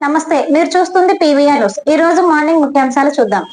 నమస్తే మీరు చూస్తుంది పీవీఆర్ న్యూస్. ఈ రోజు మార్నింగ్ ముఖ్యాంశాలు చూద్దాం.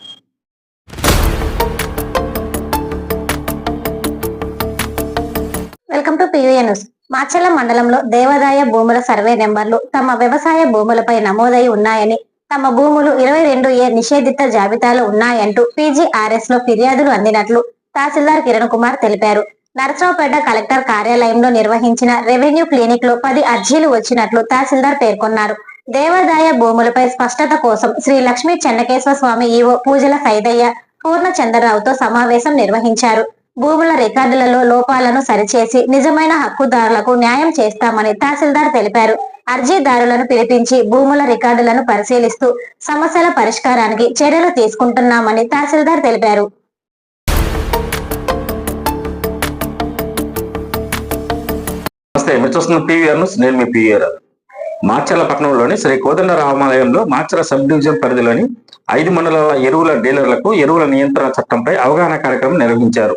Welcome to PVR news. Machalla మండలంలో దేవాదాయ భూముల సర్వే నెంబర్లు తమ వ్యవసాయ భూములపై నమోదై ఉన్నాయని తమ భూములు ఇరవై రెండు ఏ నిషేధిత జాబితాలో ఉన్నాయంటూ పీజీఆర్ఎస్లో ఫిర్యాదులు అందినట్లు తహసీల్దార్ కిరణ్ కుమార్ తెలిపారు. నరసరావుపేట కలెక్టర్ కార్యాలయంలో నిర్వహించిన రెవెన్యూ క్లినిక్లో పది అర్జీలు వచ్చినట్లు తహసీల్దార్ పేర్కొన్నారు. దేవాదాయ భూములపై స్పష్టత కోసం శ్రీ లక్ష్మీ చెన్నకేశ్వర స్వామి ఈవో పూజల సైదయ్య పూర్ణ చంద్రరావుతో సమావేశం నిర్వహించారు. భూముల రికార్డులలో లోపాలను సరిచేసి నిజమైన హక్కుదారులకు న్యాయం చేస్తామని తహసీల్దార్ తెలిపారు. అర్జీదారులను పిలిపించి భూముల రికార్డులను పరిశీలిస్తూ సమస్యల పరిష్కారానికి చర్యలు తీసుకుంటున్నామని తహసీల్దార్ తెలిపారు. నమస్తే మీరు చూస్తున్న పీవీఆర్ నేను మీ పీవీఆర్. మాచర్ల పట్టణంలోని శ్రీ కోదండ రామాలయంలో మాచర్ల సబ్ డివిజన్ పరిధిలోని ఐదు మండలాల ఎరువుల డీలర్లకు ఎరువుల నియంత్రణ చట్టంపై అవగాహన కార్యక్రమం నిర్వహించారు.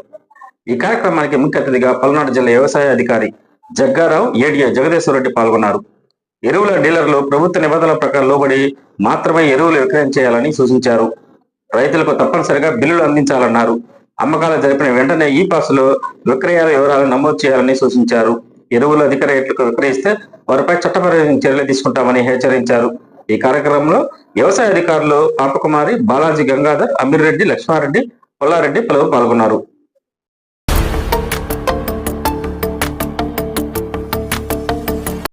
ఈ కార్యక్రమానికి ముఖ్య అతిథిగా పల్నాడు జిల్లా వ్యవసాయ అధికారి జగ్గారావు ఏడిఏ జగదీశ్వర రెడ్డి పాల్గొన్నారు. ఎరువుల డీలర్లు ప్రభుత్వ నిబంధనల ప్రకారం లోబడి మాత్రమే ఎరువులు విక్రయం చేయాలని సూచించారు. రైతులకు తప్పనిసరిగా బిల్లులు అందించాలన్నారు. అమ్మకాలు జరిపిన వెంటనే ఈ పాసులో విక్రయాల వివరాలు నమోదు చేయాలని సూచించారు. ఎరువులు అధిక రేట్లకు విక్రయిస్తే వారిపై చట్టపరమైన చర్యలు తీసుకుంటామని హెచ్చరించారు. ఈ కార్యక్రమంలో వ్యవసాయ అధికారులు పాపకుమారి బాలాజీ గంగాధర్ అమీర్ రెడ్డి లక్ష్మారెడ్డి పుల్లారెడ్డి పలువురు పాల్గొన్నారు.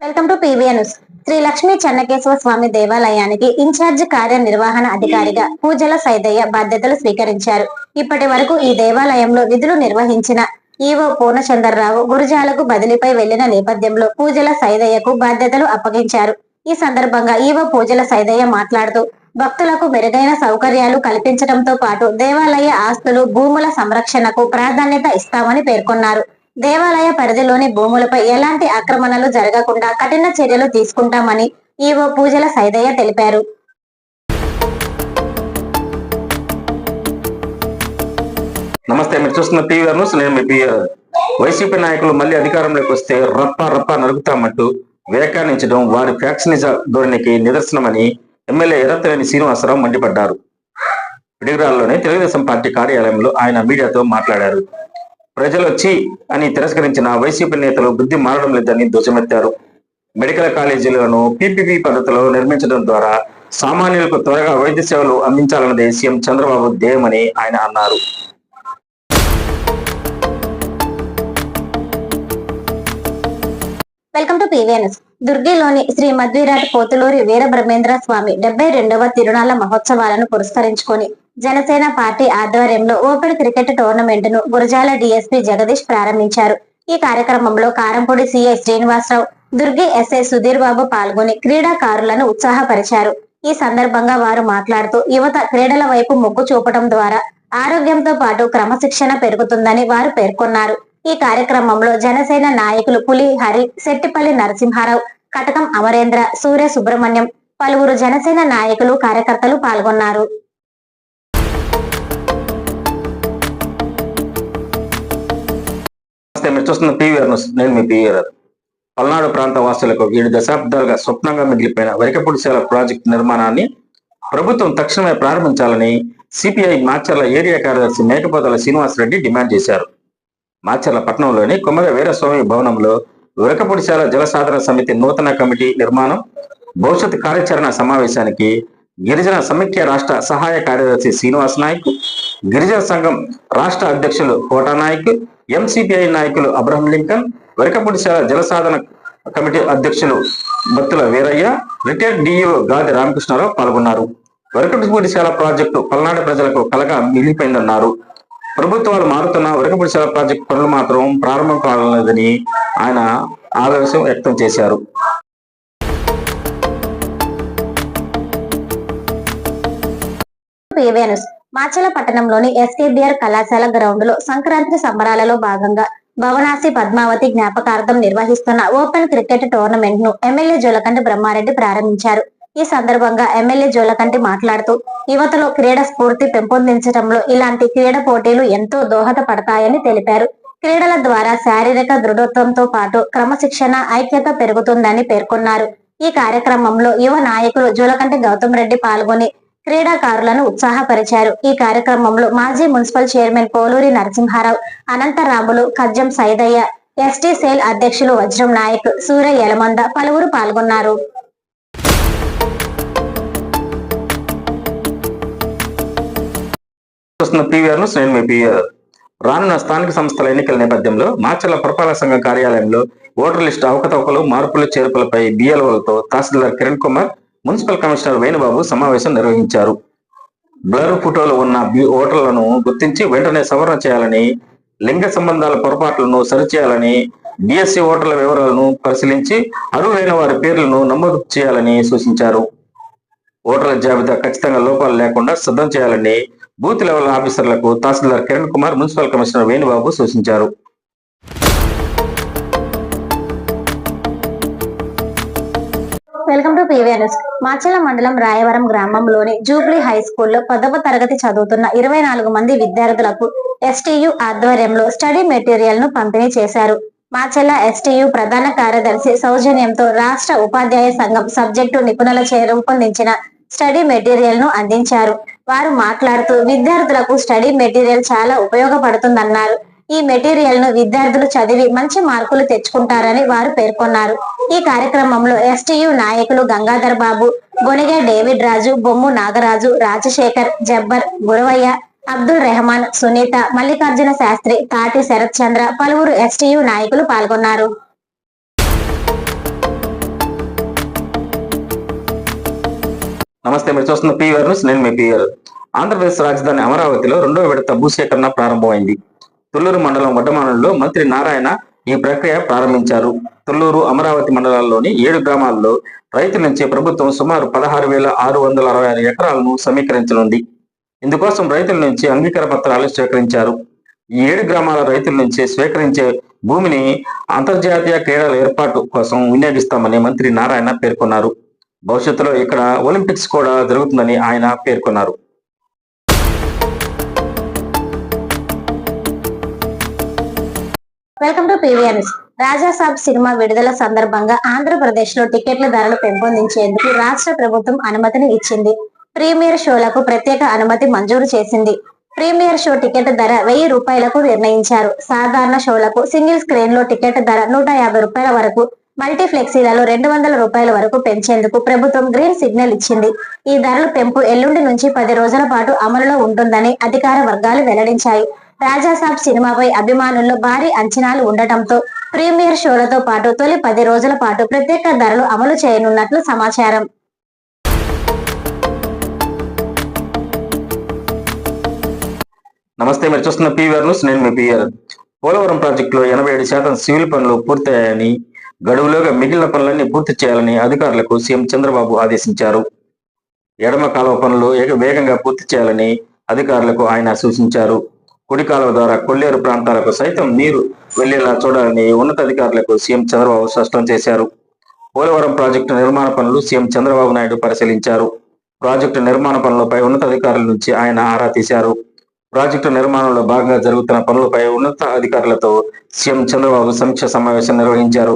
Welcome to news. Shri Lakshmi Chennakesava Swamy దేవాలయానికి ఇన్ఛార్జ్ కార్యనిర్వహణ అధికారిగా పూజల సైదయ్య బాధ్యతలు స్వీకరించారు. ఇప్పటి వరకు ఈ దేవాలయంలో విధులు నిర్వహించిన ఈవో పూర్ణచంద్రరావు గురుజాలకు బదిలీపై వెళ్ళిన నేపథ్యంలో పూజల సైదయ్యకు బాధ్యతలు అప్పగించారు. ఈ సందర్భంగా ఈవో పూజల సైదయ్య మాట్లాడుతూ భక్తులకు మెరుగైన సౌకర్యాలు కల్పించడంతో పాటు దేవాలయ ఆస్తులు భూముల సంరక్షణకు ప్రాధాన్యత ఇస్తామని పేర్కొన్నారు. దేవాలయ పరిధిలోని భూములపై ఎలాంటి ఆక్రమణలు జరగకుండా కఠిన చర్యలు తీసుకుంటామని ఈవో పూజల సైదయ్య తెలిపారు. నమస్తే మీరు చూస్తున్న టీవీ న్యూస్. నేను మీ వైసీపీ నాయకులు మళ్ళీ అధికారంలోకి వస్తే రప్ప రప్ప నలుగుతామంటూ వ్యాఖ్యానించడం వారి ఫ్యాక్షనిజ ధోరణికి నిదర్శనమని ఎమ్మెల్యే ఎర్రతలేని శ్రీనివాసరావు మండిపడ్డారు. పిడిగ్రాల్లోని తెలుగుదేశం పార్టీ కార్యాలయంలో ఆయన మీడియాతో మాట్లాడారు. ప్రజలు వచ్చి అని తిరస్కరించిన వైసీపీ నేతలు బుద్ధి మారడం లేదని ధ్వజమెత్తారు. మెడికల్ కాలేజీలను పీపీపీ పద్ధతిలో నిర్మించడం ద్వారా సామాన్యులకు త్వరగా వైద్య సేవలు అందించాలన్నదే సీఎం చంద్రబాబు ధ్యేయమని ఆయన అన్నారు. వెల్కమ్ టు పీవీఎన్ఎస్ దుర్గిలోని శ్రీ మధ్విరాట్ పోతులూరి వీరబ్రహ్మేంద్ర స్వామి డెబ్బై రెండవ తిరునాళ్ళ మహోత్సవాలను పురస్కరించుకొని జనసేన పార్టీ ఆధ్వర్యంలో ఓపెన్ క్రికెట్ టోర్నమెంట్ను గురజాల డిఎస్పీ జగదీష్ ప్రారంభించారు. ఈ కార్యక్రమంలో కారంపూడి సిఐ శ్రీనివాసరావు దుర్గి ఎస్ఐ సుధీర్ బాబు పాల్గొని క్రీడాకారులను ఉత్సాహపరిచారు. ఈ సందర్భంగా వారు మాట్లాడుతూ యువత క్రీడల వైపు మొగ్గు చూపడం ద్వారా ఆరోగ్యంతో పాటు క్రమశిక్షణ పెరుగుతుందని వారు పేర్కొన్నారు. ఈ కార్యక్రమంలో జనసేన నాయకులు పులి హరి శెట్టిపల్లి నరసింహారావు కటకం అమరేంద్ర సూర్య సుబ్రహ్మణ్యం పలువురు జనసేన నాయకులు కార్యకర్తలు పాల్గొన్నారు. మీరు చూస్తున్న పీవీఆర్ నేను మీ పీవీఆర్ పల్నాడు ప్రాంత వాసులకు ఏడు దశాబ్దాలుగా స్వప్నంగా మిగిలిపోయిన వరికపూడిశాల ప్రాజెక్టు నిర్మాణాన్ని ప్రభుత్వం తక్షణమే ప్రారంభించాలని సిపిఐ మాచర్ల ఏరియా కార్యదర్శి మేకపోతల శ్రీనివాసరెడ్డి డిమాండ్ చేశారు. మాచర్ల పట్టణంలోని కొమ్మర వీరస్వామి భవనంలో విరకపొడిశాల జలసాధన సమితి నూతన కమిటీ నిర్మాణం భవిష్యత్ కార్యాచరణ సమావేశానికి గిరిజన సమైక్య రాష్ట్ర సహాయ కార్యదర్శి శ్రీనివాస్ నాయక్ గిరిజన సంఘం రాష్ట్ర అధ్యక్షులు కోటా నాయక్ ఎంసిపిఐ నాయకులు అబ్రహం లింకన్ వెరకపొడిశాల జలసాధన కమిటీ అధ్యక్షులు బత్తుల వీరయ్య రిటైర్డ్ డిఇఓ గాది రామకృష్ణారావు పాల్గొన్నారు. వెరకపొడిశాల ప్రాజెక్టు పల్నాడు ప్రజలకు కలగా మిగిలిపోయిందన్నారు. ప్రభుత్వాలు మారుతున్న వెరకపొడిశాల ప్రాజెక్టు పనులు మాత్రం ప్రారంభం కావాలన్నదని ఆయన ఆవేశం వ్యక్తం చేశారు. మాచల పట్టణంలోని ఎస్కేబిఆర్ కళాశాల గ్రౌండ్లో సంక్రాంతి సంబరాలలో భాగంగా భవనాసి పద్మావతి జ్ఞాపకార్థం నిర్వహిస్తున్న ఓపెన్ క్రికెట్ టోర్నమెంట్ను ఎమ్మెల్యే జోలకంటి బ్రహ్మారెడ్డి ప్రారంభించారు. ఈ సందర్భంగా ఎమ్మెల్యే జోలకంటి మాట్లాడుతూ యువతలో క్రీడ స్ఫూర్తి పెంపొందించడంలో ఇలాంటి క్రీడ పోటీలు ఎంతో దోహదపడతాయని తెలిపారు. క్రీడల ద్వారా శారీరక దృఢత్వంతో పాటు క్రమశిక్షణ ఐక్యత పెరుగుతుందని పేర్కొన్నారు. ఈ కార్యక్రమంలో యువ నాయకులు జూలకంటి గౌతమ్ రెడ్డి పాల్గొని క్రీడాకారులను ఉత్సాహపరిచారు. ఈ కార్యక్రమంలో మాజీ municipal chairman Poluri Narasimha Rao Anantharamulu Kajjam Saidaiah ST cell అధ్యక్షులు వజ్రం నాయక్ సూర్య యలమంద పలువురు పాల్గొన్నారు. వస్తున్న పీవీఆర్ను నేను మీ పీవీఆర్ రానున్న స్థానిక సంస్థల ఎన్నికల నేపథ్యంలో మార్చల పురపాలక సంఘం కార్యాలయంలో ఓటర్ లిస్టు అవకతవకలు మార్పులు చేర్పులపై బిఎల్ఓలతో తహసీల్దార్ కిరణ్ కుమార్ మున్సిపల్ కమిషనర్ వేణుబాబు సమావేశం నిర్వహించారు. బ్లర్ ఫోటోలు ఉన్న ఓటర్లను గుర్తించి వెంటనే సవరణ చేయాలని లింగ సంబంధాల పొరపాట్లను సరిచేయాలని బిఎస్సి ఓటర్ల వివరాలను పరిశీలించి అర్హులైన వారి పేర్లను నమోదు చేయాలని సూచించారు. ఓటర్ల జాబితా ఖచ్చితంగా లోపాలు లేకుండా సిద్ధం చేయాలని బూత్ లెవెల్ ఆఫీసర్లకు తహసీల్దార్ కిరణ్ కుమార్ మున్సిపల్ కమిషనర్ వేణుబాబు సూచించారు. వెల్కమ్ టు పీవీఆర్ఎస్ మాచల మండలం రాయవరం గ్రామంలోని జూబ్లీ హై స్కూల్లో పదవ తరగతి చదువుతున్న ఇరవై నాలుగు మంది విద్యార్థులకు ఎస్టీయు ఆధ్వర్యంలో స్టడీ మెటీరియల్ను పంపిణీ చేశారు. మాచెల్ల ఎస్టీయు ప్రధాన కార్యదర్శి సౌజన్యంతో రాష్ట్ర ఉపాధ్యాయ సంఘం సబ్జెక్టు నిపుణులచే రూపొందించిన స్టడీ మెటీరియల్ను అందించారు. వారు మాట్లాడుతూ విద్యార్థులకు స్టడీ మెటీరియల్ చాలా ఉపయోగపడుతుందన్నారు. ఈ మెటీరియల్ను విద్యార్థులు చదివి మంచి మార్కులు తెచ్చుకుంటారని వారు పేర్కొన్నారు. ఈ కార్యక్రమంలో ఎస్టీయు నాయకులు గంగాధర్ బాబు గొనిగే డేవిడ్ రాజు బొమ్ము నాగరాజు రాజశేఖర్ జబ్బర్ గురవయ్య అబ్దుల్ రెహమాన్ సునీత మల్లికార్జున శాస్త్రి తాటి శరత్ చంద్ర పలువురు ఎస్టీయు నాయకులు పాల్గొన్నారు. నమస్తే మీరు చూస్తున్న పీవీఆర్ న్యూస్ నేను మీ పీవీఆర్ ఆంధ్రప్రదేశ్ రాజధాని అమరావతిలో రెండో విడత భూసేకరణ ప్రారంభమైంది. తుళ్ళూరు మండలం వడ్డమానంలో మంత్రి నారాయణ ఈ ప్రక్రియ ప్రారంభించారు. తుళ్ళూరు అమరావతి మండలాల్లోని ఏడు గ్రామాల్లో రైతుల నుంచి ప్రభుత్వం సుమారు పదహారు వేల ఆరు వందల అరవై ఆరు ఎకరాలను సమీకరించనుంది. ఇందుకోసం రైతుల నుంచి అంగీకార పత్రాలు స్వీకరించారు. ఈ ఏడు గ్రామాల రైతుల నుంచి స్వీకరించే భూమిని అంతర్జాతీయ క్రీడల ఏర్పాటు కోసం వినియోగిస్తామని మంత్రి నారాయణ పేర్కొన్నారు. భవిష్యత్తులో ఇక్కడ ఒలింపిక్స్ కూడా జరుగుతుందని ఆయన పేర్కొన్నారు. Welcome to PVNS Rajasaab cinema విడుదల సందర్భంగా ఆంధ్రప్రదేశ్లో టికెట్ల ధరలు పెంపొందించేందుకు రాష్ట్ర ప్రభుత్వం అనుమతిని ఇచ్చింది. ప్రీమియర్ షోలకు ప్రత్యేక అనుమతి మంజూరు చేసింది. ప్రీమియర్ షో టికెట్ ధర వెయ్యి రూపాయలకు నిర్ణయించారు. సాధారణ షోలకు సింగిల్ స్క్రీన్లో టికెట్ ధర నూట యాభై రూపాయల వరకు మల్టీఫ్లెక్సీలలో రెండు వందల రూపాయల వరకు పెంచేందుకు ప్రభుత్వం గ్రీన్ సిగ్నల్ ఇచ్చింది. ఈ ధరల పెంపు ఎల్లుండి నుంచి పది రోజుల పాటు అమలులో ఉంటుందని అధికార వర్గాలు వెల్లడించాయి. రాజాసాబ్ సినిమాపై అభిమానుల్లో భారీ అంచనాలు ఉండటంతో ప్రీమియర్ షోలతో పాటు తొలి పది రోజుల పాటు ప్రత్యేక ధరలు అమలు చేయనున్నట్లు సమాచారం. నమస్తే మీరు చూస్తున్న పీవీఆర్ న్యూస్. నేను మీ పీఆర్ పోలవరం ప్రాజెక్టులో ఎనభై ఏడు శాతం సివిల్ పనులు పూర్తయ్యాయని గడువులోగా మిగిలిన పనులన్నీ పూర్తి చేయాలని అధికారులకు సీఎం చంద్రబాబు ఆదేశించారు. ఎడమ కాలువ పనులు వేగంగా పూర్తి చేయాలని అధికారులకు ఆయన సూచించారు. కుడి కాలువ ద్వారా కొల్లేరు ప్రాంతాలకు సైతం నీరు వెళ్ళేలా చూడాలని ఉన్నతాధికారులకు సీఎం చంద్రబాబు స్పష్టం చేశారు. పోలవరం ప్రాజెక్టు నిర్మాణ పనులు సీఎం చంద్రబాబు నాయుడు పరిశీలించారు. ప్రాజెక్టు నిర్మాణ పనులపై ఉన్నతాధికారుల నుంచి ఆయన ఆరా తీశారు. ప్రాజెక్టు నిర్మాణంలో భాగంగా జరుగుతున్న పనులపై ఉన్నత అధికారులతో సీఎం చంద్రబాబు సమీక్ష సమావేశం నిర్వహించారు.